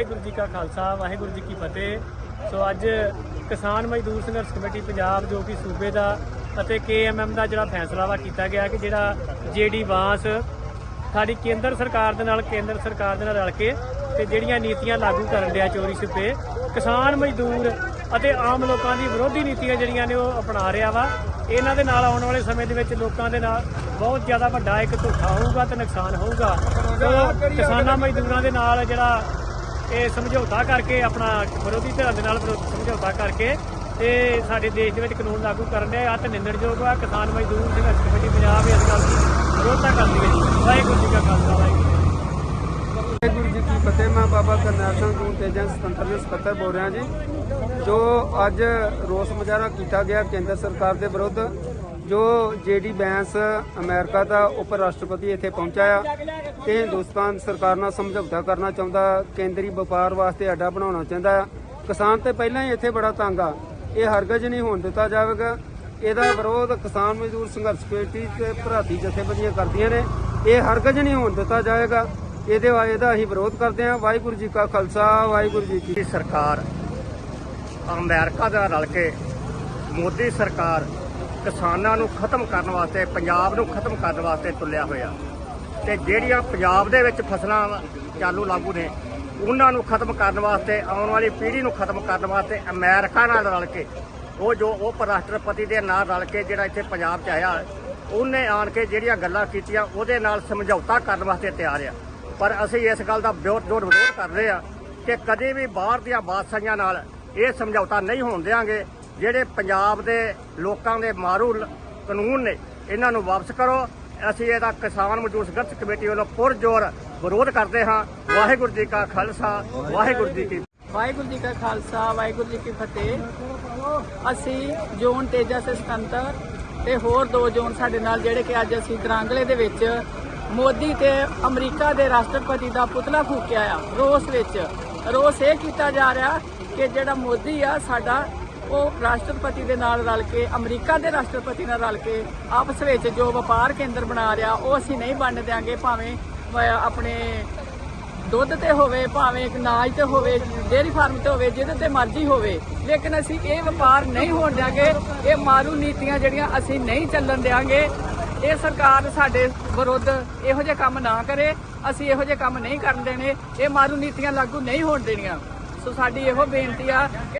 ਵਾਹਿਗੁਰੂ ਜੀ ਕਾ ਖਾਲਸਾ ਵਾਹਿਗੁਰੂ ਜੀ ਕੀ ਫਤਿਹ। ਸੋ ਅੱਜ ਕਿਸਾਨ ਮਜ਼ਦੂਰ ਸੰਘਰਸ਼ ਕਮੇਟੀ ਪੰਜਾਬ ਜੋ ਕਿ ਸੂਬੇ ਦਾ ਅਤੇ ਕੇਐਮਐਮ ਦਾ ਜਿਹੜਾ ਫੈਸਲਾ ਵਾ ਕੀਤਾ ਗਿਆ ਕਿ ਜਿਹੜਾ ਜੇਡੀ ਵਾਂਸ ਸਾਡੀ ਕੇਂਦਰ ਸਰਕਾਰ ਦੇ ਨਾਲ ਕੇਂਦਰ ਸਰਕਾਰ ਦੇ ਨਾਲ ਰਲ ਕੇ ਤੇ ਜਿਹੜੀਆਂ ਨੀਤੀਆਂ ਲਾਗੂ ਕਰਨ ਡਿਆ ਚੋਰੀ ਛਿਪੇ ਕਿਸਾਨ ਮਜ਼ਦੂਰ ਅਤੇ ਆਮ ਲੋਕਾਂ ਦੀ ਵਿਰੋਧੀ ਨੀਤੀਆਂ ਜਿਹੜੀਆਂ ਨੇ ਉਹ ਅਪਣਾ ਰਿਹਾ ਵਾ। ਇਹਨਾਂ ਦੇ ਨਾਲ ਆਉਣ ਵਾਲੇ ਸਮੇਂ ਦੇ ਵਿੱਚ ਲੋਕਾਂ ਦੇ ਨਾਲ ਬਹੁਤ ਜ਼ਿਆਦਾ ਵੱਡਾ ਇੱਕ ਧੋਖਾ ਹੋਊਗਾ ਤੇ ਨੁਕਸਾਨ ਹੋਊਗਾ। ਕਿਸਾਨਾਂ ਮਜ਼ਦੂਰਾਂ ਦੇ ਨਾਲ ਜਿਹੜਾ ਇਹ ਸਮਝੌਤਾ ਕਰਕੇ, ਆਪਣਾ ਵਿਰੋਧੀ ਧਿਰਾਂ ਦੇ ਨਾਲ ਵਿਰੋ- ਸਮਝੌਤਾ ਕਰਕੇ ਤੇ ਸਾਡੇ ਦੇਸ਼ ਦੇ ਵਿੱਚ ਕਾਨੂੰਨ ਲਾਗੂ ਕਰਨ ਦੇ ਆ ਤੇ ਨਿੰਦਣਯੋਗ ਆ। ਕਿਸਾਨ ਮਜ਼ਦੂਰ ਸੰਘਰਸ਼ ਕਮੇਟੀ ਪੰਜਾਬ ਇਸ ਗੱਲ ਦੀ ਵਿਰੋਧਤਾ ਕਰਦੀ ਹੈ ਜੀ ਵਾਹਿਗੁਰੂ ਜੀ ਕਾ ਖਾਲਸਾ, ਵਾਹਿਗੁਰੂ ਜੀ ਵਾਹਿਗੁਰੂ ਜੀ ਕੀ ਫਤਿਹ, ਮੈਂ ਬਾਬਾ ਕਰਨੈਲ ਸਿੰਘ ਦੂਰ ਤੇਜਨ ਸੁਤੰਤਰ ਦੇ ਸਕੱਤਰ ਬੋਲ ਰਿਹਾ ਜੀ, ਜੋ ਅੱਜ ਰੋਸ ਮੁਜ਼ਾਹਰਾ ਕੀਤਾ ਗਿਆ ਕੇਂਦਰ ਸਰਕਾਰ ਦੇ ਵਿਰੁੱਧ। ਜੋ ਜੇਡੀ ਬੈਂਸ ਅਮਰੀਕਾ ਦਾ ਉਪ ਰਾਸ਼ਟਰਪਤੀ ਇੱਥੇ ਪਹੁੰਚਾ ਆ, ਤੇ ਹਿੰਦੁਸਤਾਨ ਸਰਕਾਰ ਨਾਲ ਸਮਝੌਤਾ ਕਰਨਾ ਚਾਹੁੰਦਾ, ਕੇਂਦਰੀ ਵਪਾਰ ਵਾਸਤੇ ਅੱਡਾ ਬਣਾਉਣਾ ਚਾਹੁੰਦਾ ਆ। ਕਿਸਾਨ ਤੇ ਪਹਿਲਾਂ ਹੀ ਇੱਥੇ ਬੜਾ ਤੰਗ ਆ। ਇਹ ਹਰਗਜ਼ ਨਹੀਂ ਹੋਣ ਦਿੱਤਾ ਜਾਵੇਗਾ। ਇਹਦਾ ਵਿਰੋਧ ਕਿਸਾਨ ਮਜ਼ਦੂਰ ਸੰਘਰਸ਼ ਕਮੇਟੀ ਤੇ ਭਰਾਤੀ ਜਥੇਬੰਦੀਆਂ ਕਰਦੀਆਂ ਨੇ। ਇਹ ਹਰਗਜ਼ ਨਹੀਂ ਹੋਣ ਦਿੱਤਾ ਜਾਵੇਗਾ। ਇਹਦੇ ਇਹਦਾ ਅਸੀਂ ਵਿਰੋਧ ਕਰਦੇ ਹਾਂ। ਵਾਹਿਗੁਰੂ ਜੀ ਕਾ ਖਾਲਸਾ, ਵਾਹਿਗੁਰੂ ਜੀ ਕੀ ਸਰਕਾਰ, ਅਮਰੀਕਾ ਦਾ ਰਲ ਕੇ ਮੋਦੀ ਸਰਕਾਰ ਕਿਸਾਨਾਂ ਨੂੰ ਖਤਮ ਕਰਨ ਵਾਸਤੇ, ਪੰਜਾਬ ਨੂੰ ਖਤਮ ਕਰਨ ਵਾਸਤੇ ਤੁਲਿਆ ਹੋਇਆ। ਤੇ ਜਿਹੜੀਆਂ ਪੰਜਾਬ ਦੇ ਵਿੱਚ ਫਸਲਾਂ ਚਾਲੂ ਲਾਗੂ ਨੇ, ਉਹਨਾਂ ਨੂੰ ਖਤਮ ਕਰਨ ਵਾਸਤੇ, ਆਉਣ ਵਾਲੀ ਪੀੜ੍ਹੀ ਨੂੰ ਖਤਮ ਕਰਨ ਵਾਸਤੇ ਅਮਰੀਕਾ ਨਾਲ ਰਲ ਕੇ, ਉਹ ਜੋ ਉਪ ਰਾਸ਼ਟਰਪਤੀ ਦੇ ਨਾਲ ਰਲ ਕੇ ਜਿਹੜਾ ਇੱਥੇ ਪੰਜਾਬ 'ਚ ਆਇਆ, ਉਹਨੇ ਆਣ ਕੇ ਜਿਹੜੀਆਂ ਗੱਲਾਂ ਕੀਤੀਆਂ, ਉਹਦੇ ਨਾਲ ਸਮਝੌਤਾ ਕਰਨ ਵਾਸਤੇ ਤਿਆਰ ਆ। ਪਰ ਅਸੀਂ ਇਸ ਗੱਲ ਦਾ ਵਿਰੋਧ ਜੋਰ ਵਿਰੋਧ ਕਰ ਰਹੇ ਆ ਕਿ ਕਦੇ ਵੀ ਬਾਹਰ ਦੀਆਂ ਬਾਦਸ਼ਾਹੀਆਂ ਨਾਲ ਇਹ ਸਮਝੌਤਾ ਨਹੀਂ ਹੋਣ ਦਿਆਂਗੇ। ਜਿਹੜੇ ਪੰਜਾਬ ਦੇ ਲੋਕਾਂ ਦੇ ਮਾਰੂ ਕਾਨੂੰਨ ਨੇ, ਇਹਨਾਂ ਨੂੰ ਵਾਪਸ ਕਰੋ। ਅਸੀਂ ਇਹਦਾ ਕਿਸਾਨ ਮਜ਼ਦੂਰ ਸੰਘਰਸ਼ ਕਮੇਟੀ ਵੱਲੋਂ ਪੁਰਜੋਰ ਵਿਰੋਧ ਕਰਦੇ ਹਾਂ। ਵਾਹਿਗੁਰੂ ਜੀ ਕਾ ਖਾਲਸਾ, ਵਾਹਿਗੁਰੂ ਜੀ ਕੀ ਵਾਹਿਗੁਰੂ ਜੀ ਕਾ ਖਾਲਸਾ, ਵਾਹਿਗੁਰੂ ਜੀ ਕੀ ਫਤਿਹ। ਅਸੀਂ ਜ਼ੋਨ ਤੇਜਾ ਸੇ ਸਿਕੰਦਰ ਤੇ ਹੋਰ ਦੋ ਜ਼ੋਨ ਸਾਡੇ ਨਾਲ, ਜਿਹੜੇ ਕਿ ਅੱਜ ਅਸੀਂ ਦਰਾਂਗਲੇ ਦੇ ਵਿੱਚ ਮੋਦੀ ਤੇ ਅਮਰੀਕਾ ਦੇ ਰਾਸ਼ਟਰਪਤੀ ਦਾ ਪੁਤਲਾ ਫੂਕਿਆ ਆ। ਰੋਸ ਵਿੱਚ। ਰੋਸ ਇਹ ਕੀਤਾ ਜਾ ਰਿਹਾ ਕਿ ਜਿਹੜਾ ਮੋਦੀ ਆ, ਸਾਡਾ ਉਹ ਰਾਸ਼ਟਰਪਤੀ ਦੇ ਨਾਲ ਰਲ ਕੇ, ਅਮਰੀਕਾ ਦੇ ਰਾਸ਼ਟਰਪਤੀ ਨਾਲ ਰਲ ਕੇ ਆਪਸ ਵਿੱਚ ਜੋ ਵਪਾਰ ਕੇਂਦਰ ਬਣਾ ਰਿਹਾ, ਉਹ ਅਸੀਂ ਨਹੀਂ ਵੰਡ ਦਿਆਂਗੇ, ਭਾਵੇਂ ਆਪਣੇ ਦੁੱਧ ਤੇ ਹੋਵੇ, ਭਾਵੇਂ ਇੱਕ ਨਾਜ ਤੇ ਹੋਵੇ, ਡੇਅਰੀ ਫਾਰਮ ਤੇ ਹੋਵੇ, ਜਿਹਦੇ ਤੇ ਮਰਜ਼ੀ ਹੋਵੇ। ਲੇਕਿਨ ਅਸੀਂ ਇਹ ਵਪਾਰ ਨਹੀਂ ਹੋਣ ਦਿਆਂਗੇ, ਇਹ ਮਾਰੂ ਨੀਤੀਆਂ ਜਿਹੜੀਆਂ ਅਸੀਂ ਨਹੀਂ ਚੱਲਣ ਦਿਆਂਗੇ। ਇਹ ਸਰਕਾਰ ਸਾਡੇ ਵਿਰੁੱਧ ਇਹੋ ਜਿਹੇ ਕੰਮ ਨਾ ਕਰੇ, ਅਸੀਂ ਇਹੋ ਜਿਹੇ ਕੰਮ ਨਹੀਂ ਕਰਨ ਦੇਣੇ, ਇਹ ਮਾਰੂ ਨੀਤੀਆਂ ਲਾਗੂ ਨਹੀਂ ਹੋਣ ਦੇਣੀਆਂ। ਸੋ ਸਾਡੀ ਇਹੋ ਬੇਨਤੀ ਆ ਕਿ